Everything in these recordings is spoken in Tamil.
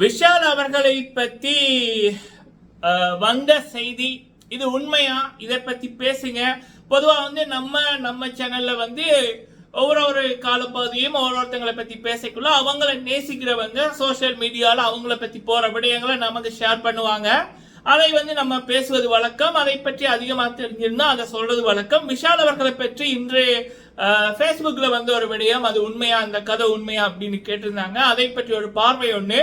விஷால் அவர்களை பத்தி வந்த செய்தி இது உண்மையா? இதை பத்தி பேசுங்க. பொதுவா வந்து நம்ம நம்ம சேனல்ல வந்து ஒவ்வொரு ஒரு காலப்பகுதியும் ஒவ்வொருத்தங்களை பத்தி பேசக்குள்ள அவங்கள நேசிக்கிறவங்க சோஷியல் மீடியால அவங்கள பத்தி போற விடயங்களை நமக்கு ஷேர் பண்ணுவாங்க. அதை வந்து நம்ம பேசுவது வழக்கம். அதை பற்றி அதிகமாக தெரிஞ்சிருந்தா அதை சொல்றது வழக்கம். விஷால் அவர்களை பற்றி இன்று ஃபேஸ்புக்கில் வந்து ஒரு விடயம். அது உண்மையா? அந்த கதை உண்மையா? அப்படின்னு கேட்டிருந்தாங்க. அதை பற்றி ஒரு பார்வை ஒன்று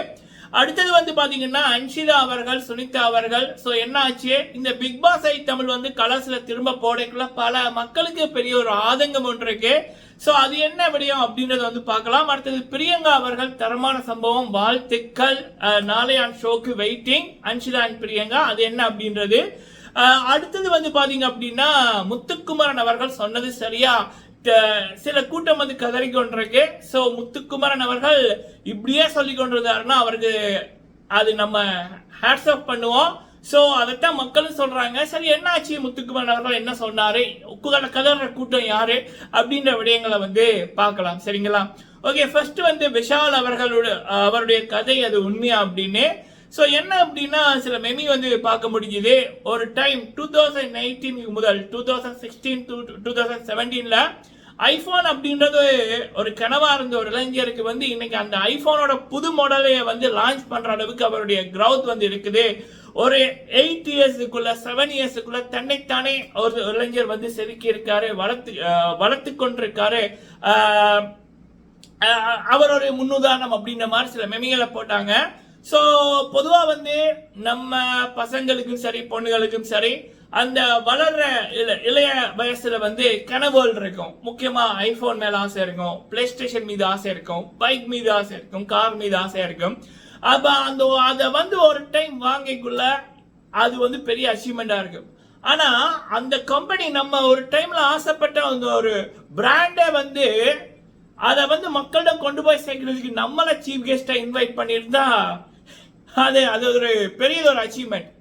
அடுத்தது வந்து பாத்தீங்கன்னா அன்ஷிதா அவர்கள் சுனிதா அவர்கள். ஸோ என்ன ஆச்சு? இந்த பிக் பாஸ் ஐ தமிழ் வந்து கலர்ஸ்ல திரும்ப போடக்குள்ள பல மக்களுக்கு பெரிய ஒரு ஆதங்கம் ஒன்று இருக்கு. ஸோ அது என்ன விடயம் அப்படின்றத வந்து பார்க்கலாம். அடுத்தது பிரியங்கா அவர்கள் தரமான சம்பவம் வாழ்த்துக்கள். நாளையான் ஷோக்கு வெயிட்டிங் அன்ஷிதா அண்ட் பிரியங்கா அது என்ன அப்படின்றது? அடுத்தது வந்து பாத்தீங்க அப்படின்னா முத்துக்குமரன் அவர்கள் சொன்னது சரியா? சில கூட்டம் வந்து கதறி கொண்டிருக்கு. ஸோ முத்துக்குமரன் அவர்கள் இப்படியே சொல்லி கொண்டிருந்தாருன்னா அவருக்கு அது நம்ம ஹேட்ஸ் ஆஃப் பண்ணுவோம். ஸோ அதைத்தான் மக்களும் சொல்கிறாங்க சரி என்ன ஆச்சு முத்துக்குமரன் அவர்கள் என்ன சொன்னாரு? குதல கதற கூட்டம் யாரு? அப்படின்ற விடயங்களை வந்து பார்க்கலாம். சரிங்களா? ஓகே ஃபர்ஸ்ட் வந்து விஷால் அவர்களோட அவருடைய கதை அது உண்மையா அப்படின்னு. ஸோ என்ன அப்படின்னா சில மெமி வந்து பார்க்க முடிஞ்சுது. ஒரு டைம் டூ தௌசண்ட் நைன்டீன் முதல் two thousand sixteen to two thousand செவன்டீனில் iPhone அப்படின்றது ஒரு கனவாக இருந்த ஒரு இளைஞருக்கு வந்து இன்னைக்கு அந்த ஐஃபோனோட புது மாடலை வந்து லான்ச் பண்ணுற அளவுக்கு அவருடைய க்ரௌத் வந்து இருக்குது. ஒரு எயிட் இயர்ஸுக்குள்ள செவன் இயர்ஸுக்குள்ள தன்னைத்தானே ஒரு இளைஞர் வந்து செதுக்கி இருக்காரு வளர்த்து வளர்த்து கொண்டிருக்காரு. அவருடைய அவர் ஒரு முன்னுதாரணம் அப்படின்ற மாதிரி சில மெமிகளை போட்டாங்க. ஸோ பொதுவாக வந்து நம்ம பசங்களுக்கும் சரி பொண்ணுகளுக்கும் சரி அந்த வளர்ற இள இளைய வயசுல வந்து கனவுகள் இருக்கும். முக்கியமா ஐபோன் மேல ஆசை இருக்கும் பிளே ஸ்டேஷன் மீது ஆசை இருக்கும் பைக் மீது ஆசை இருக்கும் கார் மீது ஆசை இருக்கும். அப்ப அந்த அதை வந்து ஒரு டைம் வாங்கிக்குள்ள அது வந்து பெரிய அச்சீவ்மெண்டா இருக்கும். ஆனா அந்த கம்பெனி நம்ம ஒரு டைம்ல ஆசைப்பட்ட அந்த ஒரு பிராண்டை வந்து அதை வந்து மக்களிடம் கொண்டு போய் சேர்க்கறதுக்கு நம்மள சீஃப் கெஸ்டா இன்வைட் பண்ணியிருந்தா அது அது ஒரு பெரிய ஒரு அச்சீவ்மெண்ட்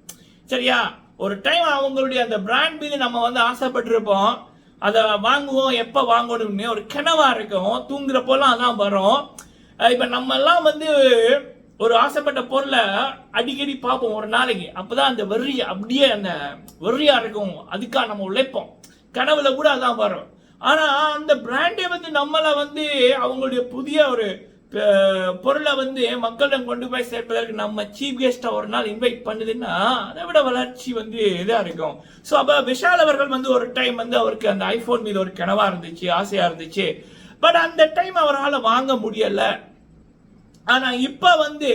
சரியா? ஒரு டைம் அவங்களுடைய அந்த பிராண்ட் மீது நம்ம வந்து ஆசைப்பட்டிருப்போம். அதை வாங்குவோம் எப்போ வாங்கணும்னு ஒரு கிணவா இருக்கும். தூங்குறப்போலாம் அதான் வரும். இப்போ இப்ப நம்ம எல்லாம் வந்து ஒரு ஆசைப்பட்ட பொருளை அடிக்கடி பார்ப்போம் ஒரு நாளைக்கு. அப்போதான் அந்த வெறி அப்படியே அந்த வெறியாக இருக்கும். அதுக்காக நம்ம உழைப்போம். கனவுல கூட அதான் வரும். ஆனால் அந்த பிராண்டே வந்து நம்மளை வந்து அவங்களுடைய புதிய ஒரு பொருளை வந்து மக்களிடம் கொண்டு போய் சேர்ப்பதற்கு நம்ம சீஃப் கெஸ்ட்டை ஒரு நாள் இன்வைட் பண்ணுதுன்னா அதை விட வளர்ச்சி வந்து இதாக இருக்கும். ஸோ அப்போ விஷால் அவர்கள் வந்து ஒரு டைம் வந்து அவருக்கு அந்த ஐஃபோன் மீது ஒரு கனவா இருந்துச்சு ஆசையா இருந்துச்சு. பட் அந்த டைம் அவரால் வாங்க முடியல. ஆனால் இப்போ வந்து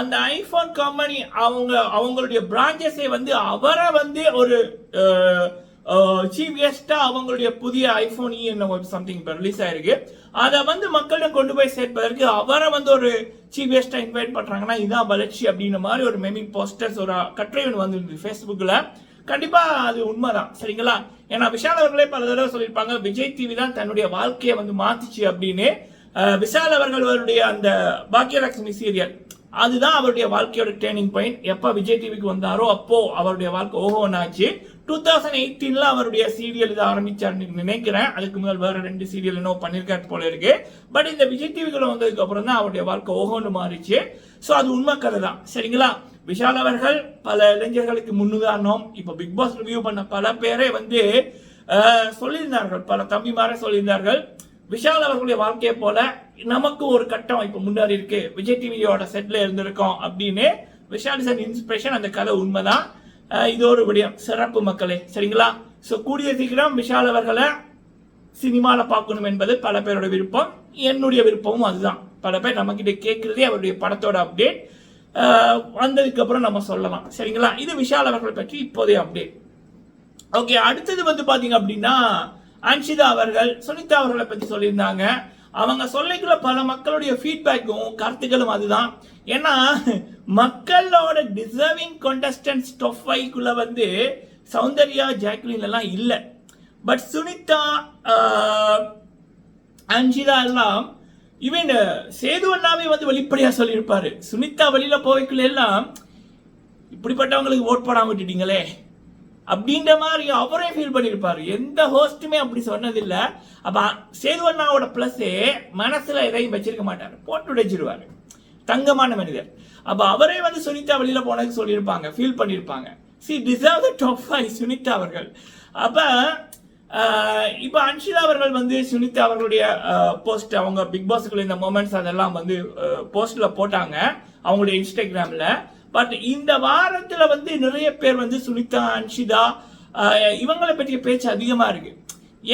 அந்த ஐஃபோன் கம்பெனி அவங்க அவங்களுடைய பிரான்ச்சஸை வந்து அவரை வந்து ஒரு சீஃப் கெஸ்டா அவங்களுடைய புதிய ஐபோன் e என்ன சம்திங் இப்போ ரிலீஸ் ஆயிருக்கு. அதை வந்து மக்களிடம் கொண்டு போய் சேர்ப்பதற்கு அவரை வந்து ஒரு சீப் கெஸ்டா இன்வைட் பண்ணுறாங்கன்னா இதான் வளர்ச்சி அப்படின்ற மாதிரி ஒரு மெமி போஸ்டர்ஸ் ஒரு கட்டுரை ஒன்று வந்துருந்தது ஃபேஸ்புக்கில் கண்டிப்பாக அது உண்மைதான் சரிங்களா? ஏன்னா விஷால் அவர்களே பல தடவை சொல்லியிருப்பாங்க விஜய் டிவி தான் தன்னுடைய வாழ்க்கையை வந்து மாத்திச்சு அப்படின்னு. அஹ், விஷால் அவர்களுடைய அந்த பாக்கியலட்சுமி சீரியல் அதுதான் அவருடைய வாழ்க்கையோட டேர்னிங் பாயிண்ட் எப்போ விஜய் டிவிக்கு வந்தாரோ அப்போ அவருடைய வாழ்க்கை ஓஹோன்னு ஆச்சு. டூ தௌசண்ட் எயிட்டீன்ல அவருடைய சீரியல் இது ஆரம்பிச்சாருன்னு நினைக்கிறேன். அதுக்கு முதல் வேற ரெண்டு சீரியல் என்ன பண்ணியிருக்காரு போல இருக்கு. பட் இந்த விஜய் டிவிக்குள்ள வந்ததுக்கு அப்புறம் தான் அவருடைய வாழ்க்கை ஓகோன்னு மாறிச்சு. ஸோ அது உண்மை கதை தான் சரிங்களா? விஷால் அவர்கள் பல இளைஞர்களுக்கு முன்னுதாரணம். இப்போ பிக் பாஸ் ரிவ்யூ பண்ண பல பேரை வந்து சொல்லியிருந்தார்கள். பல தம்பிமாரே சொல்லியிருந்தார்கள். விஷால் அவர்களுடைய வாழ்க்கையை போல நமக்கு ஒரு கட்டம் இப்போ முன்னாடி இருக்கு. விஜய் டிவியோட செட்ல இருந்திருக்கோம் அப்படின்னு. விஷால் இஸ் இன்ஸ்பிரேஷன் அந்த கதை உண்மைதான். இது ஒரு விடயம் சிறப்பு மக்களே சரிங்களா? ஸோ கூடிய சீக்கிரம் விஷால் அவர்களை சினிமாவில் பார்க்கணும் என்பது பல பேரோட விருப்பம். என்னுடைய விருப்பமும் அதுதான். பல பேர் நம்மக்கிட்ட கேட்குறதே அவருடைய படத்தோட அப்டேட் வந்ததுக்கப்புறம் நம்ம சொல்லலாம். சரிங்களா? இது விஷால் அவர்களை பற்றி இப்போதைய அப்டேட் ஓகே அடுத்தது வந்து பார்த்தீங்க அப்படின்னா அன்ஷிதா அவர்கள் சுனிதா அவர்களை பற்றி சொல்லியிருந்தாங்க. அவங்க சொல்லிக்குள்ள பல மக்களுடைய ஃபீட்பேக்கும் கருத்துக்களும் அதுதான். ஏன்னா மக்களோட டிசர்விங் contestants top வந்து சௌந்தர்யா ஜாக்லின் எல்லாம் இல்லை. பட் சுனிதா அஞ்சிதா எல்லாம் இவன் சேது அண்ணாவே வந்து வெளிப்படையா சொல்லியிருப்பாரு. சுனிதா வெளியில போய்க்குள்ள எல்லாம் இப்படிப்பட்டவங்களுக்கு ஓட் போடாம விட்டுட்டீங்களே அப்படின்ற மாதிரி அவரே ஃபீல் பண்ணியிருப்பாரு. எந்த ஹோஸ்ட்டுமே அப்படி சொன்னதில்லை. அப்போ சேது அண்ணாவோட மனசில் மனசுல எதையும் வச்சிருக்க மாட்டார். போட்டு உடைச்சிருவார். தங்கமான மனிதர். அப்போ அவரே வந்து சுனிதா வெளியில் போனதுக்கு சொல்லியிருப்பாங்க ஃபீல் பண்ணியிருப்பாங்க. She deserve the top five Sunitha அவர்கள். அப்போ இப்போ அன்ஷிதா அவர்கள் வந்து சுனிதா அவர்களுடைய போஸ்ட் அவங்க பிக் பாஸ்க்குள்ள இந்த மூமெண்ட்ஸ் அதெல்லாம் வந்து போஸ்டில் போட்டாங்க அவங்களுடைய இன்ஸ்டாகிராமில் பட் இந்த வாரத்தில் வந்து நிறைய பேர் வந்து சுனிதா அன்ஷிதா இவங்களை பற்றிய பேச்சு அதிகமாக இருக்குது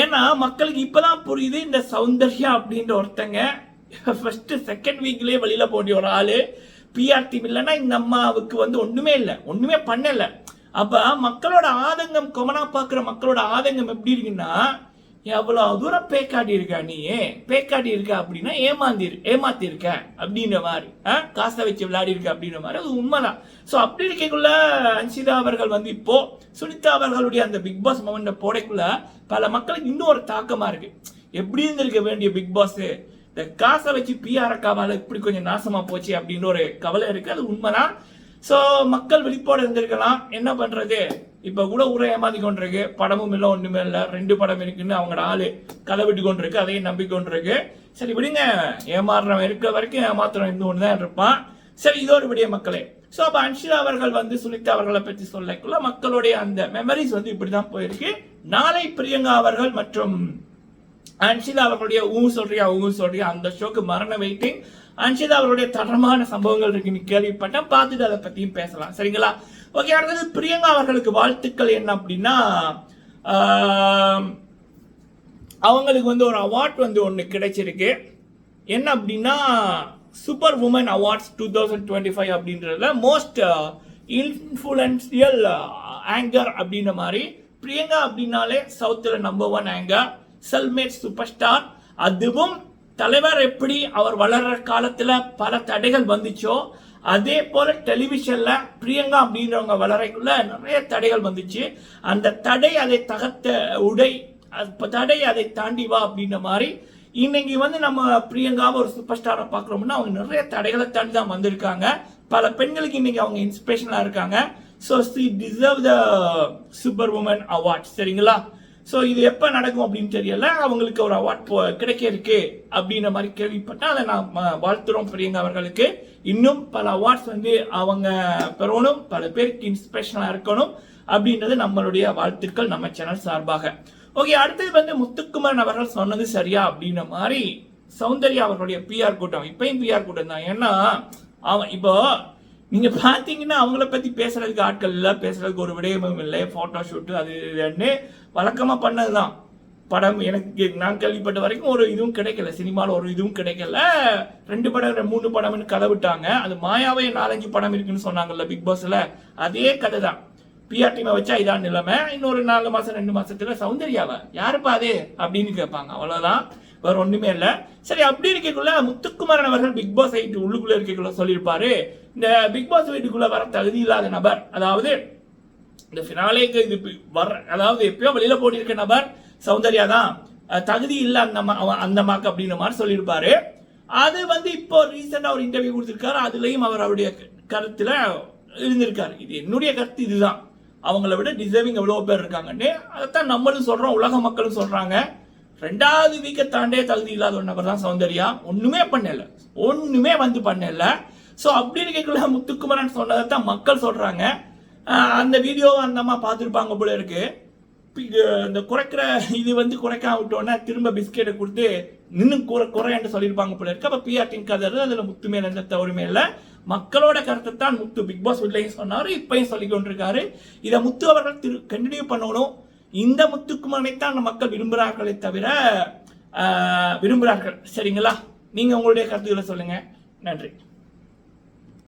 ஏன்னா மக்களுக்கு இப்போதான் புரியுது இந்த சௌந்தர்யா அப்படின்ற ஒருத்தங்க ஃபர்ஸ்ட் செகண்ட் வீக்லயே வெளியில் போட்டி ஒரு ஆளு. பிஆர் டீம் இல்லைன்னா இந்த அம்மாவுக்கு வந்து ஒண்ணுமே இல்லை. ஒண்ணுமே பண்ணலை. அப்ப மக்களோட ஆதங்கம் கொமனா பாக்குற மக்களோட ஆதங்கம் எப்படி இருக்குன்னா எவ்வளவு தூரம் பேக்காடி இருக்கா நீ? பேக்காடி இருக்க அப்படின்னா ஏமாந்தி ஏமாத்திருக்க அப்படின்ற மாதிரி காசை வச்சு விளையாடி இருக்க அப்படின்ற மாதிரி அது உண்மைதான். ஸோ அப்படி இருக்கக்குள்ள அன்சிதா அவர்கள் வந்து இப்போ சுனிதா அவர்களுடைய அந்த பிக் பாஸ் மொமெண்ட போடைக்குள்ள பல மக்களுக்கு இன்னும் ஒரு தாக்கமா இருக்கு. எப்படி இருந்திருக்க வேண்டிய பிக் பாஸ்? இந்த காசை வச்சு பிஆர் அக்காவால் இப்படி கொஞ்சம் நாசமா போச்சு அப்படின்னு ஒரு கவலை இருக்கு. அது உண்மைதான். ஸோ மக்கள் விழிப்போடு இருந்திருக்கலாம். என்ன பண்றது? இப்ப கூட ஊரை ஏமாத்தி கொண்டிருக்கு. படமும் இல்லை ஒண்ணுமே இல்லை. ரெண்டு படம் இருக்குன்னு அவங்களோட ஆளு கதை விட்டு கொண்டிருக்கு. அதையும் நம்பி கொண்டிருக்கு. சரி விடுங்க. ஏமாறுறவன் இருக்கிற வரைக்கும் ஏமாத்துறவன் இருந்து ஒன்று தான் இருப்பான். சரி இதோடு விடிய மக்களே. ஸோ அப்போ அன்ஷிதா அவர்கள் வந்து சுனிதா அவர்களை பற்றி சொல்லக்குள்ள மக்களுடைய அந்த மெமரிஸ் வந்து இப்படி தான் போயிருக்கு. நாளை பிரியங்கா அவர்கள் மற்றும் அன்ஷிதா அவர்களுடைய ஊ சொல்றியா ஊ சொல்றியா அந்த ஷோக்கு மரண வெயிட்டிங். அன்ஷிதா அவர்களுடைய தரமான சம்பவங்கள் இருக்குன்னு கேள்விப்பட்டேன் பார்த்துட்டு அதை பத்தியும் பேசலாம். சரிங்களா? ஓகே அடுத்தது பிரியங்கா அவர்களுக்கு வாழ்த்துக்கள் என்ன அப்படின்னா அவங்களுக்கு வந்து ஒரு அவார்ட் வந்து ஒன்று கிடைச்சிருக்கு. என்ன அப்படின்னா super woman awards two thousand twenty five அப்படின்றதுல மோஸ்ட் இன்ஃபுளுன்சியல் ஆங்கர் அப்படின்ற மாதிரி. பிரியங்கா அப்படின்னாலே சவுத்தில் நம்பர் ஒன் ஆங்கர் செல்மேட் சூப்பர் ஸ்டார் அதுவும் தலைவர் எப்படி அவர் வளர்ற காலத்தில் பல தடைகள் வந்துச்சோ அதே போல டெலிவிஷனில் பிரியங்கா அப்படின்றவங்க வளரைக்குள்ள நிறைய தடைகள் வந்துச்சு. அந்த தடை அதை தகர்த்த உடை தடை அதை தாண்டி வா அப்படின்ற மாதிரி இன்னைக்கு வந்து நம்ம பிரியங்காவை ஒரு சூப்பர் ஸ்டாரை பார்க்குறோம்னா அவங்க நிறைய தடைகளை தாண்டி தான் வந்திருக்காங்க. பல பெண்களுக்கு இன்னைக்கு அவங்க இன்ஸ்பிரேஷனாக இருக்காங்க. So she deserve the super woman award சரிங்களா? ஸோ இது எப்போ நடக்கும் அப்படின்னு தெரியல. அவங்களுக்கு ஒரு அவார்ட் போ கிடைக்க இருக்கு அப்படின்ற மாதிரி கேள்விப்பட்டேன் அதை நான் ம- வாழ்த்துறோம் பிரியங்கா அவர்களுக்கு. இன்னும் பல அவார்ட்ஸ் வந்து அவங்க பெறணும். பல பேருக்கு இன்ஸ்பிரேஷனாக இருக்கணும் அப்படின்றது நம்மளுடைய வாழ்த்துக்கள் நம்ம சேனல் சார்பாக. ஓகே அடுத்தது வந்து முத்துக்குமரன் அவர்கள் சொன்னது சரியா அப்படின்ற மாதிரி சௌந்தர்யா அவர்களுடைய பிஆர் கூட்டம். இப்பயும் பிஆர் கூட்டம் தான். ஏன்னா அவன் இப்போ நீங்க பாத்தீங்கன்னா அவங்கள பத்தி பேசுறதுக்கு ஆட்கள் இல்ல பேசுறதுக்கு ஒரு விடயமும் இல்லை. ஃபோட்டோ ஷூட்டு அது இதுன்னு வழக்கமா பண்ணதுதான். படம் எனக்கு நான் கேள்விப்பட்ட வரைக்கும் ஒரு இதுவும் கிடைக்கல. சினிமாவில் ஒரு இதுவும் கிடைக்கல. ரெண்டு படம் மூணு படம்னு கதை விட்டாங்க. அது மாயாவே நாலஞ்சு படம் இருக்குன்னு சொன்னாங்கல்ல பிக் பாஸ்ல அதே கதை தான் பிஆர் டீமை வச்சா இதான் நிலைமை. இன்னொரு நாலு மாசம் ரெண்டு மாசத்துல சௌந்தர்யாவை. யாருப்பா அது? அப்படின்னு கேட்பாங்க. அவ்வளவுதான். வேற ஒண்ணுமே இல்லை. சரி அப்படி இருக்கக்குள்ள முத்துக்குமரன் அவர்கள் பிக் பாஸ் எயிட் உள்ளுக்குள்ள இருக்கக்குள்ள சொல்லியிருப்பாரு. இந்த பிக் பாஸ் வீட்டுக்குள்ள வர தகுதி இல்லாத நபர் அதாவது இந்த ஃபினாலேக்கு இது வர அதாவது எப்பயோ வெளியில போட்டிருக்க நபர் சௌந்தர்யா தான். தகுதி இல்லை அந்த அந்த மாக்கு அப்படின்ற மாதிரி சொல்லியிருப்பாரு. அது வந்து இப்போ ரீசெண்டாக ஒரு இன்டர்வியூ கொடுத்துருக்காரு. அதுலேயும் அவர் அவருடைய கருத்தில் இருந்திருக்கார். இருந்திருக்காரு இது என்னுடைய கருத்து இதுதான். அவங்கள விட டிசர்விங் எவ்வளோ பேர் இருக்காங்கன்னு. அதைத்தான் நம்மளும் சொல்கிறோம் உலக மக்களும் சொல்கிறாங்க ரெண்டாவது வீக்கை தாண்டே தகுதி இல்லாத ஒரு நபர் தான் சௌந்தர்யா. ஒன்றுமே பண்ணல. ஒன்றுமே வந்து பண்ணல. ஸோ அப்படி கேட்கல முத்துக்குமரன் சொன்னதை தான் மக்கள் சொல்கிறாங்க அந்த வீடியோவை அந்த அம்மா பார்த்துருப்பாங்க போல இருக்கு. இது இந்த குறைக்கிற இது வந்து குறைக்காம விட்டோன்னே திரும்ப பிஸ்கெட்டை கொடுத்து நின்று குறை குறைன்னு சொல்லியிருப்பாங்க போல இருக்கு. அப்போ பிஆர்டின் கதறு அதில் முத்து மேல எந்த தவறுமே இல்லை. மக்களோட கருத்தை தான் முத்து பிக் பாஸ் வீட்லையும் சொன்னார். இப்பயும் சொல்லி கொண்டிருக்காரு இதை முத்து அவர்கள் திரு கண்டினியூ பண்ணணும். இந்த முத்துக்குமரனை தான் அந்த மக்கள் விரும்புகிறார்களே தவிர விரும்புகிறார்கள். சரிங்களா? நீங்கள் உங்களுடைய கருத்துக்களை சொல்லுங்கள் நன்றி.